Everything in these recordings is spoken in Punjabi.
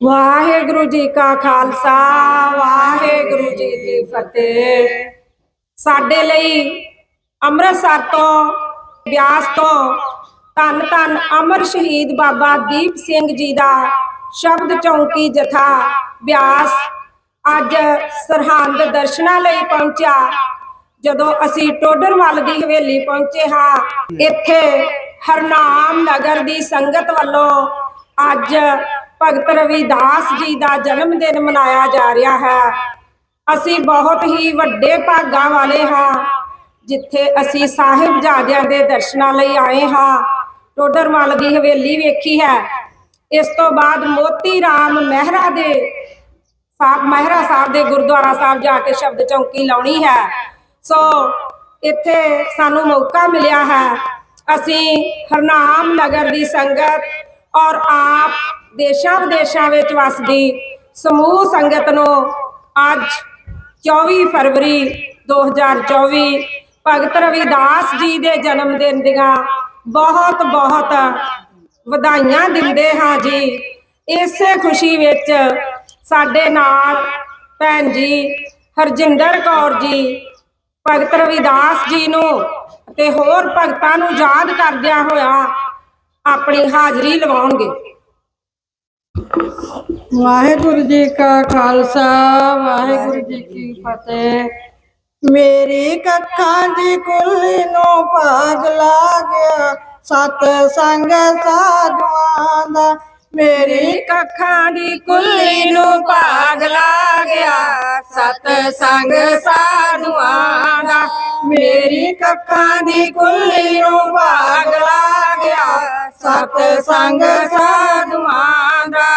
ਵਾਹਿਗੁਰੂ ਜੀ ਕਾ ਖਾਲਸਾ, ਵਾਹਿਗੁਰੂ ਜੀ ਕੀ ਫਤਿਹ। ਸਾਡੇ ਲਈ ਅੰਮ੍ਰਿਤਸਰ ਤੋਂ, ਬਿਆਸ ਤੋਂ ਧੰਨ ਧੰਨ ਅਮਰ ਸ਼ਹੀਦ ਬਾਬਾ ਦੀਪ ਸਿੰਘ ਜੀ ਦਾ ਸ਼ਬਦ ਚੌਂਕੀ ਜਥਾ ਬਿਆਸ ਅੱਜ ਸਰਹੰਦ ਦਰਸ਼ਨਾਂ ਲਈ ਪਹੁੰਚਿਆ। ਜਦੋਂ ਅਸੀਂ ਟੋਡਰਮੱਲ ਦੀ ਹਵੇਲੀ ਪਹੁੰਚੇ ਹਾਂ, ਇੱਥੇ ਹਰਨਾਮ ਨਗਰ ਦੀ ਸੰਗਤ ਵੱਲੋਂ ਅੱਜ ਭਗਤ ਰਵਿਦਾਸ ਜੀ ਦਾ ਜਨਮ ਦਿਨ ਮਨਾਇਆ ਜਾ ਰਿਹਾ ਹੈ। ਅਸੀਂ ਬਹੁਤ ਹੀ ਵੱਡੇ ਭਾਗਾਂ ਵਾਲੇ ਹਾਂ, ਜਿੱਥੇ ਅਸੀਂ ਸਾਹਿਬਜ਼ਾਦਿਆਂ ਦੇ ਦਰਸ਼ਨਾਂ ਲਈ ਆਏ ਹਾਂ। ਟੋਡਰਮੱਲ ਦੀ ਹਵੇਲੀ ਵੇਖੀ ਹੈ। ਇਸ ਤੋਂ ਬਾਅਦ ਮੋਤੀ ਰਾਮ ਮਹਿਰਾ ਦੇ ਸਾਹਿਬ, ਮਹਿਰਾ ਸਾਹਿਬ ਦੇ ਗੁਰਦੁਆਰਾ ਸਾਹਿਬ ਜਾ ਕੇ ਸ਼ਬਦ ਚੌਂਕੀ ਲਾਉਣੀ ਹੈ। ਸੋ ਇੱਥੇ ਸਾਨੂੰ ਮੌਕਾ ਮਿਲਿਆ ਹੈ। ਅਸੀਂ ਹਰਨਾਮ ਨਗਰ ਦੀ ਸੰਗਤ ਔਰ ਆਪ ਦੇਸ਼ਾਂ ਵਿਦੇਸ਼ਾਂ ਵਿੱਚ ਵਸਦੀ ਸਮੂਹ ਸੰਗਤ ਨੂੰ ਅੱਜ 24 ਫਰਵਰੀ 2024 ਭਗਤ ਰਵਿਦਾਸ ਜੀ ਦੇ ਜਨਮ ਦਿਨ ਦੀਆਂ ਬਹੁਤ ਬਹੁਤ ਵਧਾਈਆਂ ਦਿੰਦੇ ਹਾਂ ਜੀ। ਇਸੇ ਖੁਸ਼ੀ ਵਿੱਚ ਸਾਡੇ ਨਾਲ ਭੈਣ ਜੀ ਹਰਜਿੰਦਰ ਕੌਰ ਜੀ, ਭਗਤ ਰਵਿਦਾਸ ਜੀ ਨੂੰ ਤੇ ਹੋਰ ਭਗਤਾਂ ਨੂੰ ਯਾਦ ਕਰਦਿਆਂ ਹੋਇਆ ਆਪਣੀ ਹਾਜ਼ਰੀ ਲਵਾਉਣਗੇ। ਵਾਹਿਗੁਰੂ ਜੀ ਕਾ ਖਾਲਸਾ, ਵਾਹਿਗੁਰੂ ਜੀ ਕੀ ਫਤਿਹ। ਮੇਰੀ ਕੱਖਾਂ ਦੀ ਕੁੱਲੀ ਨੂੰ ਭਾਗ ਲਾ ਗਿਆ, ਸਤ ਸੰਗ ਸਾਧੂਆਂ ਦਾ। ਮੇਰੀ ਕੱਖਾਂ ਦੀ ਕੁੱਲੀ ਨੂੰ ਭਾਗ ਲਾ ਗਿਆ, ਸਤ ਸੰਗ ਸਾਧੂਆਂ ਦਾ। ਮੇਰੀ ਕੱਖਾਂ ਦੀ ਕੁੱਲੀ ਨੂੰ ਭਾਗ ਲਾ ਗਿਆ ਸਤ ਸੰਗ ਸਾਧੂਆਂ ਦਾ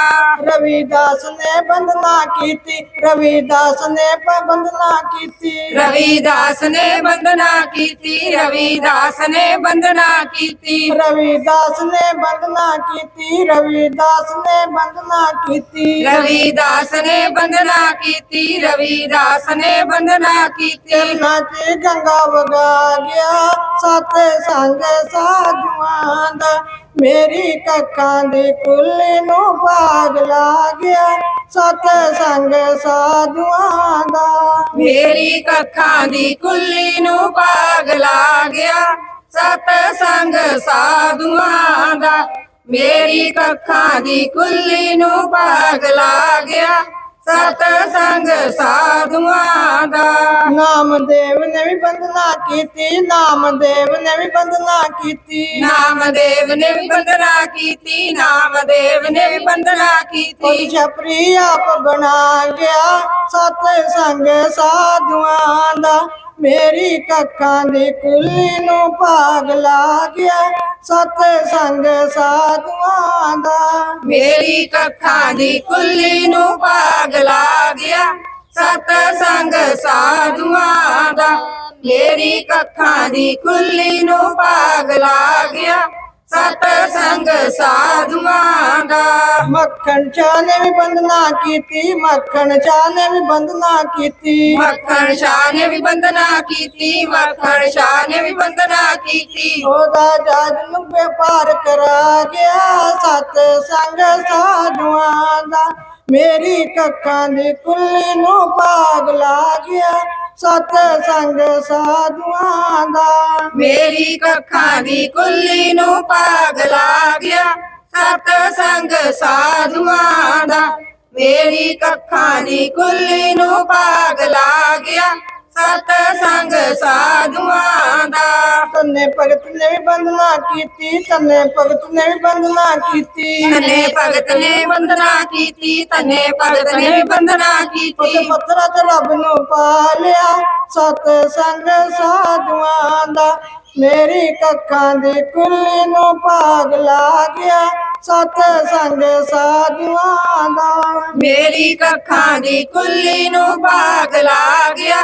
ਰਵਿਦਾਸ ਨੇ ਬੰਦਨਾ ਕੀਤੀ ਰਵਿਦਾਸ ਨੇ ਬੰਦਨਾ ਕੀਤੀ। ਰਵਿਦਾਸ ਨੇ ਬੰਦਨਾ ਕੀਤੀ ਰਵਿਦਾਸ ਨੇ ਬੰਦਨਾ ਕੀਤੀ। ਰਵਿਦਾਸ ਨੇ ਬੰਦਨਾ ਕੀਤੀ ਰਵਿਦਾਸ ਨੇ ਬੰਦਨਾ ਕੀਤੀ। ਰਵਿਦਾਸ ਨੇ ਬੰਦਨਾ ਕੀਤੀ ਰਵਿਦਾਸ ਨੇ ਬੰਦਨਾ ਕੀਤੀ। ਚਰਨਾਂ 'ਚ ਗੰਗਾ ਵਗਾ ਗਿਆ ਸਤ ਸੰਗ ਸਾਧੂਆਂ ਦਾ ਮੇਰੀ ਕੱਖਾਂ ਦੀ ਕੁੱਲੀ ਨੂੰ ਭਾਗ ਲਾ ਗਿਆ। ਸਤ ਸੰਗ ਸਾਧੂਆਂ ਦਾ। ਮੇਰੀ ਕੱਖਾਂ ਦੀ ਕੁੱਲੀ ਨੂੰ ਭਾਗ ਲਾ ਗਿਆ। ਸਤ ਸੰਗ ਸਾਧੂਆਂ ਦਾ। ਮੇਰੀ ਕੱਖਾਂ ਦੀ ਕੁੱਲੀ ਨੂੰ ਭਾਗ ਲਾ ਗਿਆ। ਸਤ ਸੰਗ ਸਾਧੂਆਂ ਦਾ। ਨਾਮਦੇਵ ਨੇ ਵੀ ਬੰਦਨਾ ਕੀਤੀ ਨਾਮਦੇਵ ਨੇ ਵੀ ਬੰਦਨਾ ਕੀਤੀ। ਨਾਮਦੇਵ ਨੇ ਵੀ ਬੰਦਨਾ ਕੀਤੀ ਨਾਮਦੇਵ ਨੇ ਵੀ ਬੰਦਨਾ ਕੀਤੀ। ਛਪਰੀ ਆਪ ਬਣਾ ਗਿਆ ਸਤ ਸੰਗ ਸਾਧੂਆਂ ਦਾ। ਮੇਰੀ ਕੱਖਾਂ ਦੀ ਕੁੱਲੀ ਨੂੰ ਭਾਗ ਲਾ ਗਿਆ ਸਤ ਸੰਗ ਸਾਧੂਆਂ ਦਾ। ਮੇਰੀ ਕੱਖਾਂ ਦੀ ਕੁੱਲੀ ਨੂੰ ਭਾਗ ਲਾ ਗਿਆ ਸਤ ਸੰਗ ਸਾਧੂਆਂ ਦਾ। ਮੇਰੀ ਕੱਖਾਂ ਦੀ ਕੁੱਲੀ ਨੂੰ ਭਾਗ ਲਾ ਗਿਆ ਸਤ ਸੰਗ ਸਾਧੂਆਂ ਦਾ। ਮੱਖਣ ਚਾਹ ਨੇ ਵੀ ਬੰਦਨਾ ਕੀਤੀ ਮੱਖਣ ਚਾਹ ਨੇ ਵੀ ਬੰਦਨਾ ਕੀਤੀ। ਮੱਖਣ ਸ਼ਾਹ ਨੇ ਵੀ ਬੰਦਨਾ ਕੀਤੀ ਮੱਖਣ ਸ਼ਾਹ ਨੇ ਵੀ ਬੰਦਨਾ ਕੀਤੀ। ਉਹਦਾ ਜੱਜ ਨੂੰ ਵਪਾਰ ਕਰਾ ਗਿਆ ਸਤ ਸੰਗ ਸਾਧੂਆਂ ਦਾ। ਮੇਰੀ ਕੱਖਾਂ ਦੀ ਕੁੱਲੀ ਨੂੰ ਭਾਗ ਲਾ ਗਿਆ ਸਤ ਸੰਗ ਸਾਧੂਆਂ ਦਾ। ਮੇਰੀ ਕੱਖਾਂ ਦੀ ਕੁੱਲੀ ਨੂੰ ਭਾਗ ਲਾ ਗਿਆ। ਸਤ ਸੰਗ ਸਾਧੂਆਂ ਦਾ ਮੇਰੀ ਕੱਖਾਂ ਦੀ ਕੁੱਲੀ ਨੂੰ ਭਾਗ ਲਾ ਗਿਆ। ਸਤ ਤੰਨੇ ਭਗਤ ਨੇ ਵੀ ਬੰਦਨਾ ਕੀਤੀ ਤੰਨੇ ਭਗਤ ਨੇ ਵੀ ਬੰਦਨਾ ਕੀਤੀ। ਤਨੇ ਭਗਤ ਨੇ ਬੰਦਨਾ ਕੀਤੀ ਤਨੇ ਭਗਤ ਨੇ ਵੀ ਬੰਦਨਾ ਉਤੇ ਕੀਤੀ ਪੱਥਰਾਂ ਤੇ ਰੱਬ ਨੂੰ ਪਾ ਲਿਆ ਸਤ ਸੰਗ ਸਾਧੂਆਂ ਦਾ। ਮੇਰੀ ਕੱਖਾਂ ਦੀ ਕੁੱਲੀ ਨੂੰ ਭਾਗ ਲਾ ਗਿਆ ਸਤ ਸੰਗ ਸਾਧੂਆਂ ਦਾ। ਮੇਰੀ ਕੱਖਾਂ ਦੀ ਕੁੱਲੀ ਨੂੰ ਭਾਗ ਲਾ ਗਿਆ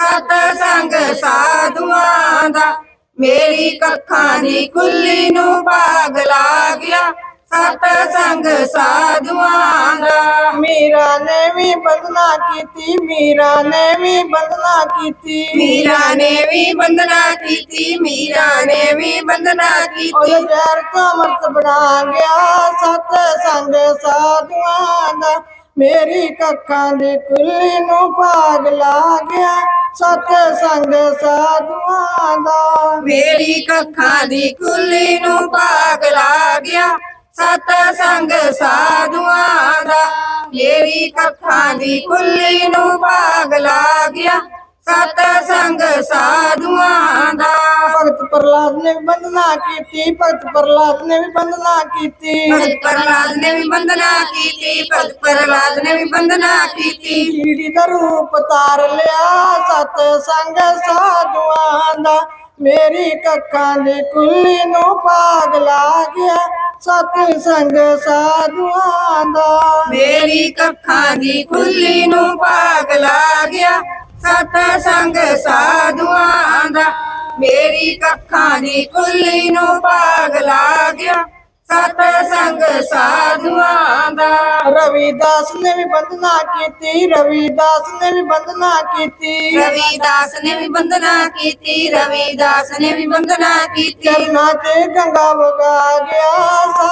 ਸਤ ਸੰਗ ਸਾਧੂਆਂ ਦਾ। ਮੇਰੀ ਕੱਖਾਂ ਦੀ ਕੁੱਲੀ ਨੂੰ ਭਾਗ ਲਾ ਗਿਆ ਸਤ ਸੰਗ ਸਾਧੂਆਂ ਦਾ। ਮੀਰਾ ਨੇ ਵੀ ਬੰਦਨਾ ਕੀਤੀ ਮੀਰਾ ਨੇ ਵੀ ਬੰਦਨਾ ਕੀਤੀ। ਮੀਰਾ ਨੇ ਵੀ ਬੰਦਨਾ ਕੀਤੀ ਮੀਰਾ ਨੇ ਵੀ ਬੰਦਨਾ ਕੀਤੀ। ਉਹਦੇ ਪੈਰ ਤੋਂ ਅਮਰਤ ਬਣਾ ਗਿਆ ਸਤ ਸੰਗ ਸਾਧੂਆਂ ਦਾ। ਮੇਰੀ ਕੱਖਾਂ ਦੀ ਕੁੱਲੀ ਨੂੰ ਭਾਗ ਲਾ ਗਿਆ ਸਤ ਸੰਗ ਸਾਧੂਆਂ ਦਾ। ਮੇਰੀ ਕੱਖਾਂ ਦੀ ਕੁੱਲੀ ਨੂੰ ਭਾਗ ਲਾ ਗਿਆ ਸਤ ਸੰਗ ਸਾਧੂਆਂ ਦਾ। ਮੇਰੀ ਕੱਖਾਂ ਦੀ ਕੁੱਲੀ ਨੂੰ ਭਾਗ ਲਾ ਗਿਆ ਸਤ ਸੰਗ ਸਾਧੂਆਂ ਦਾ। ਭਗਤ ਪ੍ਰਹਲਾਦ ਨੇ ਵੀ ਬੰਦਨਾ ਕੀਤੀ ਭਗਤ ਪ੍ਰਹਲਾਦ ਨੇ ਵੀ ਬੰਦਨਾ ਕੀਤੀ। ਭਗਤ ਪ੍ਰਹਲਾਦ ਨੇ ਵੀ ਬੰਦਨਾ ਕੀਤੀ ਭਗਤ ਪ੍ਰਹਲਾਦ ਨੇ ਵੀ ਬੰਦਨਾ ਕੀਤੀ। ਕੀੜੀ ਦਾ ਰੂਪ ਤਾਰ ਲਿਆ ਸਤ ਸੰਗ ਸਾਧੂਆਂ ਦਾ। ਮੇਰੀ ਕੱਖਾਂ ਦੀ ਕੁੱਲੀ ਨੂੰ ਭਾਗ ਲਾ ਗਿਆ ਸਤ ਸੰਗ ਸਾਧੂਆਂ ਦਾ। ਮੇਰੀ ਕੱਖਾਂ ਦੀ ਕੁੱਲੀ ਨੂੰ ਭਾਗ ਲਾ ਗਿਆ ਸਾਧੂਆਂ ਦਾ ਮੇਰੀ ਕੱਖਾਂ ਦੀ ਕੁੱਲੀ ਨੂੰ ਭਾਗ ਲਾ ਗਿਆ। ਸਤ ਸੰਗ ਸਾਧੂਆਂ ਦਾ। ਰਵਿਦਾਸ ਨੇ ਵੀ ਬੰਦਨਾ ਕੀਤੀ ਰਵਿਦਾਸ ਨੇ ਵੀ ਬੰਦਨਾ ਕੀਤੀ। ਰਵਿਦਾਸ ਨੇ ਵੀ ਬੰਦਨਾ ਕੀਤੀ ਰਵਿਦਾਸ ਨੇ ਵੀ ਬੰਦਨਾ ਕੀਤੀ। ਚਰਨਾ ਤੇ ਗੰਗਾ ਵਗਾ ਗਿਆ।